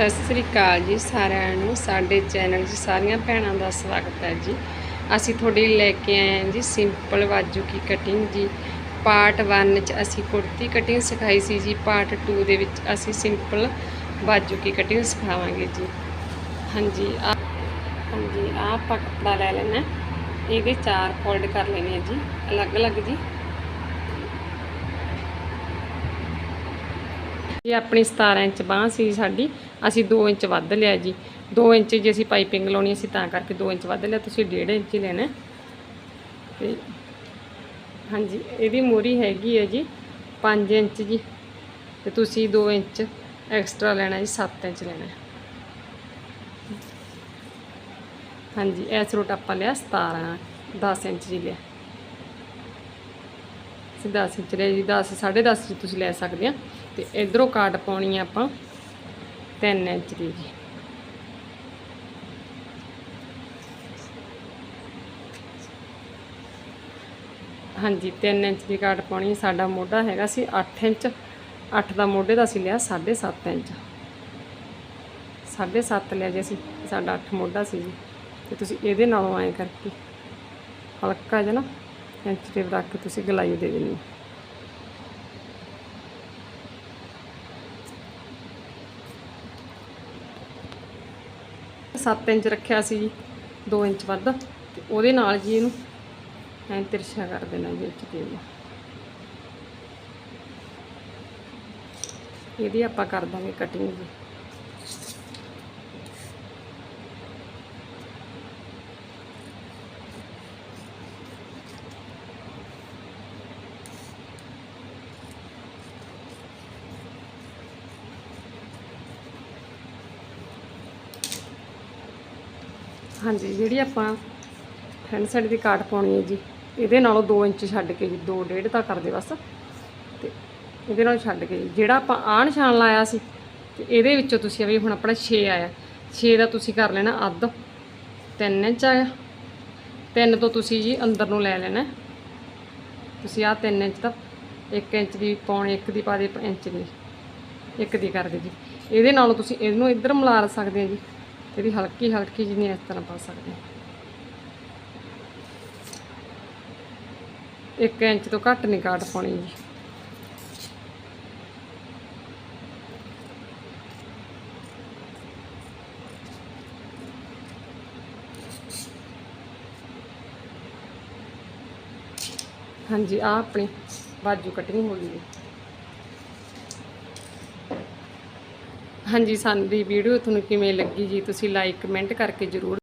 ਸਤਿ ਸ੍ਰੀ ਅਕਾਲ ਜੀ ਸਾਰਿਆਂ ਨੂੰ, ਸਾਡੇ ਚੈਨਲ 'ਚ ਸਾਰੀਆਂ ਭੈਣਾਂ ਦਾ ਸਵਾਗਤ ਹੈ ਜੀ। ਅਸੀਂ ਤੁਹਾਡੇ ਲਈ ਲੈ ਕੇ ਆਏ ਹਾਂ ਜੀ ਸਿੰਪਲ ਬਾਜੂ ਕੀ ਕਟਿੰਗ ਜੀ। ਪਾਰਟ 1 'ਚ ਅਸੀਂ ਕੁੜਤੀ ਕਟਿੰਗ ਸਿਖਾਈ ਸੀ ਜੀ। ਪਾਰਟ 2 ਦੇ ਵਿੱਚ ਅਸੀਂ ਸਿੰਪਲ ਬਾਜੂ ਕੀ ਕਟਿੰਗ ਸਿਖਾਵਾਂਗੇ ਜੀ। ਹਾਂਜੀ, ਆ ਹਾਂਜੀ, ਆਹ ਆਪਾਂ ਕੱਪੜਾ ਲੈ ਲੈਣਾ। ਇਹਦੇ ਚਾਰ ਫੋਲਡ ਕਰ ਲੈਣੇ ਆ ਜੀ। ਅਲੱਗ-ਅਲੱਗ ਜੀ। ਇਹ ਆਪਣੀ 17 ਇੰਚ ਬਾਂਹ ਸੀ ਸਾਡੀ, ਅਸੀਂ 2 ਇੰਚ ਵੱਧ ਲਿਆ ਜੀ। 2 ਇੰਚ ਜੇ ਅਸੀਂ ਪਾਈਪਿੰਗ ਲਾਉਣੀ ਸੀ ਤਾਂ ਕਰਕੇ 2 ਇੰਚ ਵੱਧ ਲਿਆ, ਤੁਸੀਂ 1.5 ਇੰਚ ਹੀ ਲੈਣਾ। ਤੇ ਹਾਂਜੀ, ਇਹਦੀ ਮੂਰੀ ਹੈਗੀ ਹੈ ਜੀ 5 ਇੰਚ ਜੀ। ਤੇ ਤੁਸੀਂ 2 ਇੰਚ ਐਕਸਟਰਾ ਲੈਣਾ ਜੀ 7 ਇੰਚ ਲੈਣਾ। ਹਾਂਜੀ, ਇਹ ਸੂਟ ਆਪਾਂ ਲਿਆ 17 10 ਇੰਚ ਜੀ ਲਿਆ। ਅਸੀਂ 10 ਇੰਚ ਲਿਆ ਜੀ 10 10.5 ਜੀ ਤੁਸੀਂ ਲੈ ਸਕਦੇ ਆ। ਤੇ ਇਧਰੋਂ ਕਾਟ ਪਾਉਣੀ ਆ ਆਪਾਂ 3 ਇੰਚ ਦੀ ਜੀ। ਹਾਂਜੀ 3 ਇੰਚ ਦੀ ਕਾਟ ਪਾਉਣੀ ਸਾਡਾ ਮੋਢਾ ਹੈਗਾ ਸੀ 8 ਇੰਚ। 8 ਦਾ ਮੋਢੇ ਦਾ ਅਸੀਂ ਲਿਆ 7.5 ਇੰਚ। 7.5 ਲਿਆ ਜੀ ਅਸੀਂ, ਸਾਡਾ 8 ਮੋਢਾ ਸੀ ਜੀ। ਤੇ ਤੁਸੀਂ ਇਹਦੇ ਨਾਲੋਂ ਐਂ ਕਰਕੇ ਹਲਕਾ ਜਿਹਾ ਨਾ ਇੰਚ ਟੇਪ ਰੱਖ ਕੇ ਤੁਸੀਂ ਗਲਾਈ ਦੇ ਦੇਣੀ ਹੈ ਸੱਤ ਇੰਚ ਰੱਖਿਆ ਸੀ ਜੀ 2 ਇੰਚ ਵੱਧ, ਤੇ ਉਹਦੇ ਨਾਲ ਜੀ ਇਹਨੂੰ ਐਂ ਤਿਰਛਾ ਕਰ ਦੇਣਾ ਜੀ ਵਿੱਚ ਤੇ ਇਹਦੀ ਆਪਾਂ ਕਰ ਦਾਂਗੇ ਕਟਿੰਗ ਜੀ। ਹਾਂਜੀ, ਜਿਹੜੀ ਆਪਾਂ ਫਰੰਟ ਸਾਈਡ ਦੀ ਕਾਟ ਪਾਉਣੀ ਹੈ ਜੀ, ਇਹਦੇ ਨਾਲੋਂ 2 ਇੰਚ ਛੱਡ ਕੇ ਜੀ 2 ਡੇਢ ਤਾਂ ਕਰਦੇ ਬਸ। ਤੇ ਇਹਦੇ ਨਾਲ ਛੱਡ ਕੇ ਜੀ, ਜਿਹੜਾ ਆਪਾਂ ਆਹ ਨਿਸ਼ਾਨ ਲਾਇਆ ਸੀ, ਤੇ ਇਹਦੇ ਵਿੱਚੋਂ ਤੁਸੀਂ ਵੀ ਹੁਣ ਆਪਣਾ 6 ਆਇਆ। 6 ਦਾ ਤੁਸੀਂ ਕਰ ਲੈਣਾ ਅੱਧ। 3 ਇੰਚ ਆਇਆ। 3 ਤੋਂ ਤੁਸੀਂ ਜੀ ਅੰਦਰ ਨੂੰ ਲੈ ਲੈਣਾ। ਤੁਸੀਂ ਆਹ 3 ਇੰਚ ਦਾ 1 ਇੰਚ ਦੀ ਪੌਣੇ 1 ਦੀ ਪਾ ਦੇ ਇੰਚ ਦੀ, ਇੱਕ ਦੀ ਕਰ ਦੇ ਜੀ। ਇਹਦੇ ਨਾਲੋਂ ਤੁਸੀਂ ਇਹਨੂੰ ਇੱਧਰ ਮਿਲਾ ਸਕਦੇ ਆ ਜੀ। ਇਹਦੀ ਹਲਕੀ ਹਲਕੀ ਜਿਹੀ ਇਸ ਤਰ੍ਹਾਂ ਪਾ ਸਕਦੇ ਹਾਂ। 1 ਇੰਚ ਤੋਂ ਘੱਟ ਨਹੀਂ ਕਾਟ ਪਾਉਣੀ ਜੀ। ਹਾਂਜੀ ਆ ਆਪਣੀ ਬਾਜੂ ਕਟਿੰਗ ਹੋ ਗਈ ਜੀ। ਹਾਂਜੀ ਸਾਡੀ ਵੀਡੀਓ ਤੁਹਾਨੂੰ ਕਿਵੇਂ ਲੱਗੀ ਜੀ? ਤੁਸੀਂ ਲਾਈਕ ਕਮੈਂਟ ਕਰਕੇ ਜਰੂਰ